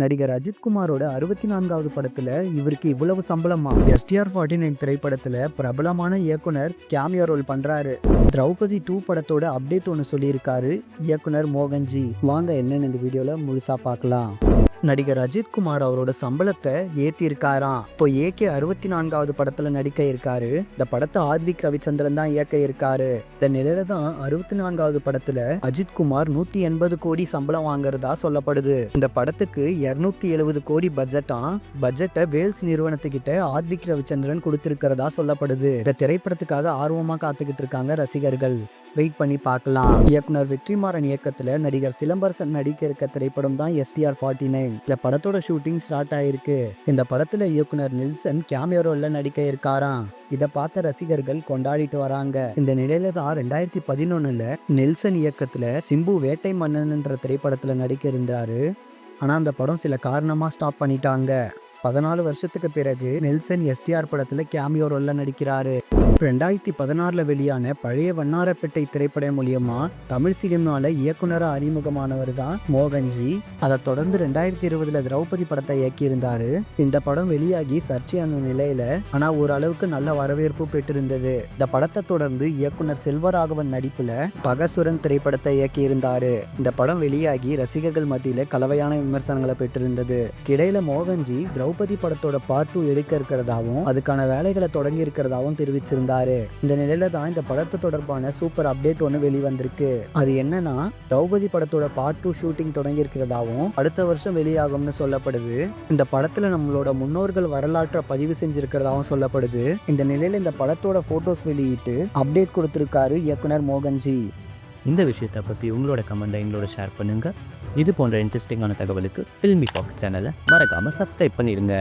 நடிகர் அஜித்குமாரோட அறுபத்தி நான்காவது படத்துல இவருக்கு இவ்வளவு சம்பளமா? எஸ்டிஆர் ஃபார்ட்டி நைன் திரைப்படத்துல பிரபலமான இயக்குனர் கேமியோ ரோல் பண்றாரு. திரௌபதி டூ படத்தோட அப்டேட் ஒன்று சொல்லியிருக்காரு இயக்குனர் மோகன்ஜி. வாங்க என்னன்னு இந்த வீடியோல முழுசா பார்க்கலாம். நடிகர் அஜித்குமார் அவரோட சம்பளத்தை ஏத்திருக்காராம் இப்போ ஏகே அறுபத்தி நான்காவது படத்துல நடிக்க இருக்காரு. இந்த படத்தை ஆத்விக் ரவிச்சந்திரன் தான் இயக்க இருக்காரு. இந்த நிலையில தான் அறுபத்தி நான்காவது படத்துல அஜித்குமார் நூத்தி எண்பது கோடி சம்பளம் வாங்குறதா சொல்லப்படுது. இந்த படத்துக்கு இருநூத்தி எழுபது கோடி பட்ஜெட்டா? பட்ஜெட்டை வேல்ஸ் நிறுவனத்துக்கிட்ட ஆத்விக் ரவிச்சந்திரன் கொடுத்திருக்கிறதா சொல்லப்படுது. இந்த திரைப்படத்துக்காக ஆர்வமா காத்துக்கிட்டு இருக்காங்க ரசிகர்கள். வெயிட் பண்ணி பார்க்கலாம். இயக்குனர் வெற்றிமாறன் இயக்கத்துல நடிகர் சிலம்பரசன் நடிக்க இருக்க திரைப்படம் தான் எஸ்டிஆர் ஃபார்ட்டி நைன். இந்த படத்தோட ஷூட்டிங் ஸ்டார்ட் ஆயிருக்கு. இந்த படத்துல இயக்குனர் நெல்சன் கேமியோ ரோல்ல நடிக்க இருக்காராம். இதை பார்த்த ரசிகர்கள் கொண்டாடிட்டு வராங்க. இந்த நிலையில தான் ரெண்டாயிரத்தி பதினொன்னுல நெல்சன் இயக்கத்துல சிம்பு வேட்டை மன்னன்ன்ற திரைப்படத்துல நடிக்க இருந்தாரு. ஆனா அந்த படம் சில காரணமா ஸ்டாப் பண்ணிட்டாங்க. பதினாலு வருஷத்துக்கு பிறகு நெல்சன் எஸ்டிஆர் படத்துல கேமியோ ரோல்ல நடிக்கிறாரு. ரெண்டாயிரத்தி பதினாறுல வெளியான பழைய வண்ணாரப்பேட்டை திரைப்படம் மூலியமா தமிழ் சினிமால இயக்குனரா அறிமுகமானவர் தான் மோகன்ஜி. அதை தொடர்ந்து ரெண்டாயிரத்தி இருபதுல திரௌபதி படத்தை இயக்கியிருந்தாரு. இந்த படம் வெளியாகி சர்ச்சையான நிலையில ஆனா ஓரளவுக்கு நல்ல வரவேற்பு பெற்றிருந்தது. இந்த படத்தை தொடர்ந்து இயக்குனர் செல்வராகவன் நடிப்புல பகசுரன் திரைப்படத்தை இயக்கியிருந்தாரு. இந்த படம் வெளியாகி ரசிகர்கள் மத்தியில கலவையான விமர்சனங்களை பெற்றிருந்தது. கிடையில மோகன்ஜி திரௌபதி படத்தோட பார்ட் டூ எடுக்க இருக்கிறதாவும் அதுக்கான வேலைகளை தொடங்கி இருக்கிறதாவும் தெரிவிச்சிருந்தாரு. இந்த நிலையில தான் இந்த படத்தை தொடர்பான சூப்பர் அப்டேட் ஒன்று வெளிவந்திருக்கு. அது என்னன்னா திரௌபதி படத்தோட பார்ட் டூ ஷூட்டிங் தொடங்கி இருக்கிறதாவும் அடுத்த வருஷம் வெளியாகும்னு சொல்லப்படுது. இந்த படத்துல நம்மளோட முன்னோர்கள் வரலாற்றை பதிவு செஞ்சிருக்கிறதாவும் சொல்லப்படுது. இந்த நிலையில இந்த படத்தோட போட்டோஸ் வெளியிட்டு அப்டேட் கொடுத்திருக்காரு இயக்குனர் மோகன்ஜி. இந்த விஷயத்தை பற்றி உங்களோட கமெண்ட்டை எங்களோட ஷேர் பண்ணுங்கள் இது போன்ற இன்ட்ரெஸ்டிங்கான தகவலுக்கு ஃபில்மி ஃபாக்ஸ் சேனலை மறக்காமல் சப்ஸ்கிரைப் பண்ணிடுங்க